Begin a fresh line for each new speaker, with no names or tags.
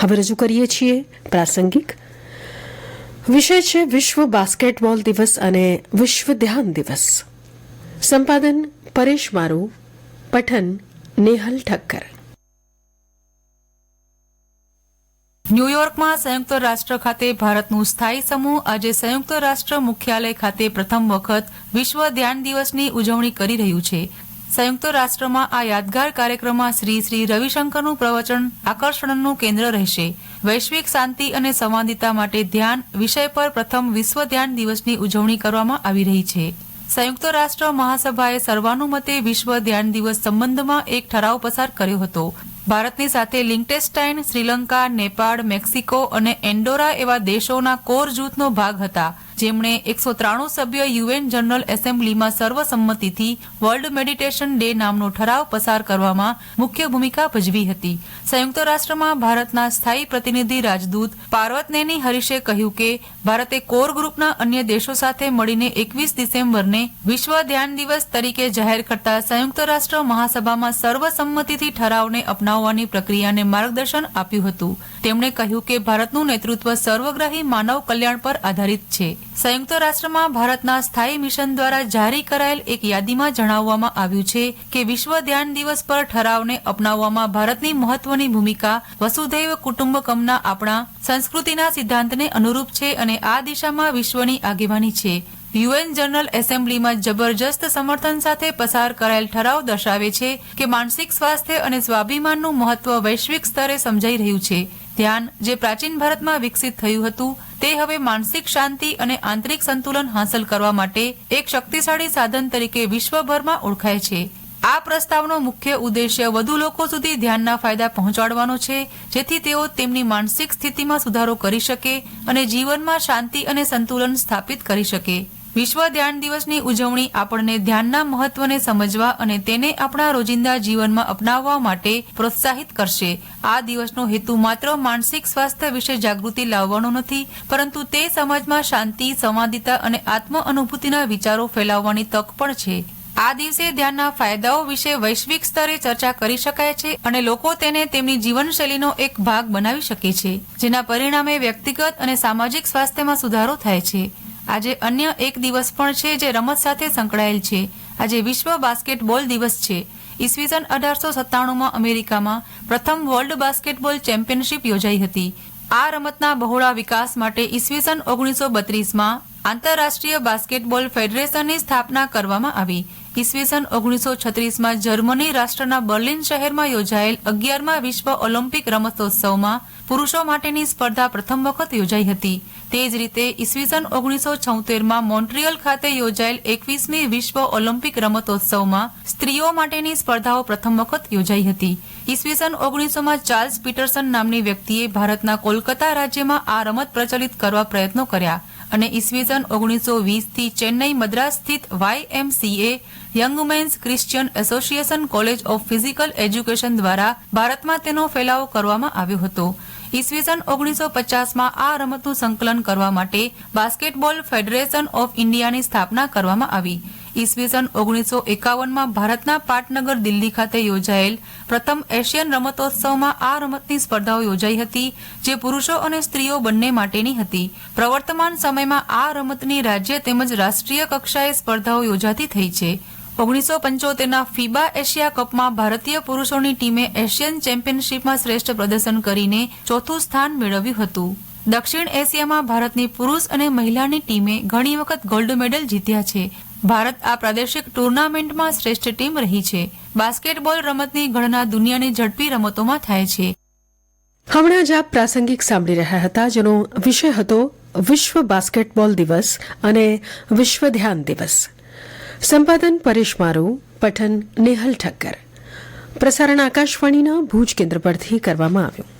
હવે રજૂ કરીએ છીએ પ્રાસંગિક. વિષય છે વિશ્વ બાસ્કેટબોલ દિવસ અને વિશ્વ ધ્યાન દિવસ. સંપાદન પરેશ મારુ, પઠન નેહલ ઠક્કર.
ન્યૂયોર્કમાં સંયુક્ત રાષ્ટ્ર ખાતે ભારતનું સ્થાયી સમૂહ આજે સંયુક્ત રાષ્ટ્ર મુખ્યાલય ખાતે પ્રથમ વખત વિશ્વ ધ્યાન દિવસની ઉજવણી કરી રહ્યું છે. સંયુક્ત રાષ્ટ્રમાં આ યાદગાર કાર્યક્રમમાં શ્રી શ્રી રવિશંકરનું પ્રવચન આકર્ષણનું કેન્દ્ર રહેશે. વૈશ્વિક શાંતિ અને સંવાદિતા માટે ધ્યાન વિષય પર પ્રથમ વિશ્વ ધ્યાન દિવસની ઉજવણી કરવામાં આવી રહી છે. સંયુક્ત રાષ્ટ્ર મહાસભાએ સર્વાનુમતે વિશ્વ ધ્યાન દિવસ સંબંધમાં એક ઠરાવ પસાર કર્યો હતો. ભારતની સાથે લિંકટેસ્ટાઇન શ્રીલંકા, નેપાળ, મેક્સિકો અને એન્ડોરા એવા દેશોના કોર જૂથનો ભાગ હતા. જેમણે એકસો ત્રાણું સભ્ય યુએન જનરલ એસેમ્બલીમાં સર્વસંમતિથી વર્લ્ડ મેડિટેશન ડે નામનો ઠરાવ પસાર કરવામાં મુખ્ય ભૂમિકા ભજવી હતી. સંયુક્ત રાષ્ટ્રમાં ભારતના સ્થાયી પ્રતિનિધિ રાજદૂત પાર્વતનેની હરીશે કહ્યું કે, ભારતે કોર ગ્રુપના અન્ય દેશો સાથે મળીને એકવીસ ડિસેમ્બરને વિશ્વ ધ્યાન દિવસ તરીકે જાહેર કરતા સંયુક્ત રાષ્ટ્ર મહાસભામાં સર્વસંમતિથી ઠરાવને અપનાવવાની પ્રક્રિયાને માર્ગદર્શન આપ્યું હતું. તેમણે કહ્યું કે ભારતનું નેતૃત્વ સર્વગ્રાહી માનવ કલ્યાણ પર આધારિત છે. સંયુક્ત રાષ્ટ્રમાં ભારતના સ્થાયી મિશન દ્વારા જારી કરાયેલ એક યાદીમાં જણાવવામાં આવ્યું છે કે વિશ્વ ધ્યાન દિવસ પર ઠરાવને અપનાવવામાં ભારતની મહત્વની ભૂમિકા, વસુધૈવ કુટુંબકમના આપણા સંસ્કૃતિના સિદ્ધાંતને અનુરૂપ છે અને આ દિશામાં વિશ્વની આગેવાની છે. યુએન જનરલ એસેમ્બલીમાં જબરજસ્ત સમર્થન સાથે પસાર કરાયેલ ઠરાવ દર્શાવે છે કે માનસિક સ્વાસ્થ્ય અને સ્વાભિમાનનું મહત્વ વૈશ્વિક સ્તરે સમજાઈ રહ્યું છે. ધ્યાન જે પ્રાચીન ભારતમાં વિકસિત થયું હતું, તે હવે માનસિક શાંતિ અને આંતરિક સંતુલન હાંસલ કરવા માટે એક શક્તિશાળી સાધન તરીકે વિશ્વભરમાં ઓળખાય છે. આ પ્રસ્તાવનો મુખ્ય ઉદ્દેશ્ય વધુ લોકો સુધી ધ્યાનના ફાયદા પહોંચાડવાનો છે, જેથી તેઓ તેમની માનસિક સ્થિતિમાં સુધારો કરી શકે અને જીવનમાં શાંતિ અને સંતુલન સ્થાપિત કરી શકે. વિશ્વ ધ્યાન દિવસની ઉજવણી આપણને ધ્યાનના મહત્વને સમજવા અને તેને આપણા રોજિંદા જીવનમાં અપનાવવા માટે પ્રોત્સાહિત કરશે. આ દિવસનો હેતુ માત્ર માનસિક સ્વાસ્થ્ય વિશે જાગૃતિ લાવવાનો નથી, પરંતુ તે સમાજમાં શાંતિ, સંવાદિતા અને આત્મ અનુભૂતિના વિચારો ફેલાવવાની તક પણ છે. આ દિવસે ધ્યાનના ફાયદાઓ વિશે વૈશ્વિક સ્તરે ચર્ચા કરી શકાય છે અને લોકો તેને તેમની જીવનશૈલીનો એક ભાગ બનાવી શકે છે, જેના પરિણામે વ્યક્તિગત અને સામાજિક સ્વાસ્થ્યમાં સુધારો થાય છે. આજે અન્ય એક દિવસ પણ છે જે રમત સાથે સંકળાયેલ છે. આજે વિશ્વ બાસ્કેટબોલ દિવસ છે. ઈસવીસન અઢારસો સત્તાણુંમાં અમેરિકામાં પ્રથમ વર્લ્ડ બાસ્કેટબોલ ચેમ્પિયનશિપ યોજાઈ હતી. આ રમતના બહોળા વિકાસ માટે ઈસવીસન ઓગણીસો બત્રીસમાં આંતરરાષ્ટ્રીય બાસ્કેટબોલ ફેડરેશનની સ્થાપના કરવામાં આવી. ઈસવીસન ઓગણીસો છત્રીસમાં જર્મની રાષ્ટ્રના બર્લિન શહેરમાં યોજાયેલ અગિયારમા વિશ્વ ઓલિમ્પિક રમતોત્સવમાં પુરુષો માટેની સ્પર્ધા પ્રથમ વખત યોજાઈ હતી. તે જ રીતે ઈસવીસન ઓગણીસો છોતેરમાં મોન્ટ્રિયલ ખાતે યોજાયેલ એકવીસમી વિશ્વ ઓલિમ્પિક રમતોત્સવમાં સ્ત્રીઓ માટેની સ્પર્ધાઓ પ્રથમ વખત યોજાઈ હતી. ઈસવીસન ઓગણીસોમાં ચાર્લ્સ પીટરસન નામની વ્યક્તિએ ભારતના કોલકાતા રાજ્યમાં આ રમત પ્રચલિત કરવા પ્રયત્નો કર્યા. અને ઈસવીસન ઓગણીસો વીસથી ચેન્નઈ મદ્રાસ સ્થિત YMCA young men's Christian association college of physical education દ્વારા ભારતમાં તેનો ફેલાવો કરવામાં આવ્યો હતો. ઈસવીસન ઓગણીસો પચાસમાં આ રમતનું સંકલન કરવા માટે બાસ્કેટબોલ ફેડરેશન ઓફ ઇન્ડિયાની સ્થાપના કરવામાં આવી. ઈસવીસન ઓગણીસો એકાવનમાં ભારતના પાટનગર દિલ્હી ખાતે યોજાયેલ પ્રથમ એશિયન રમતોત્સવમાં આ રમતની સ્પર્ધાઓ યોજાઈ હતી, જે પુરુષો અને સ્ત્રીઓ બંને માટેની હતી. પ્રવર્તમાન સમયમાં આ રમતની રાજ્ય તેમજ રાષ્ટ્રીય કક્ષાએ સ્પર્ધાઓ યોજાતી થઈ છે. ઓગણીસો પંચોતેરના ફીબા એશિયા કપમાં ભારતીય પુરુષોની ટીમે એશિયન ચેમ્પિયનશિપમાં શ્રેષ્ઠ પ્રદર્શન કરીને ચોથું સ્થાન મેળવ્યું હતું. દક્ષિણ એશિયામાં ભારતની પુરુષ અને મહિલાની ટીમે ઘણી વખત ગોલ્ડ મેડલ જીત્યા છે. ભારત આ પ્રાદેશિક ટુર્નામેન્ટમાં શ્રેષ્ઠ ટીમ રહી છે. બાસ્કેટબોલ રમતની ગણના દુનિયાની ઝડપી રમતોમાં થાય છે.
હમણાં જ આપ પ્રાસંગિક સાંભળી રહ્યા હતા, જેનો વિષય હતો વિશ્વ બાસ્કેટબોલ દિવસ અને વિશ્વ ધ્યાન દિવસ. સંપાદન પરેશ મારુ, પઠન નેહલ ઠક્કર. પ્રસારણ આકાશવાણીના ભુજ કેન્દ્ર પરથી કરવામાં આવ્યું.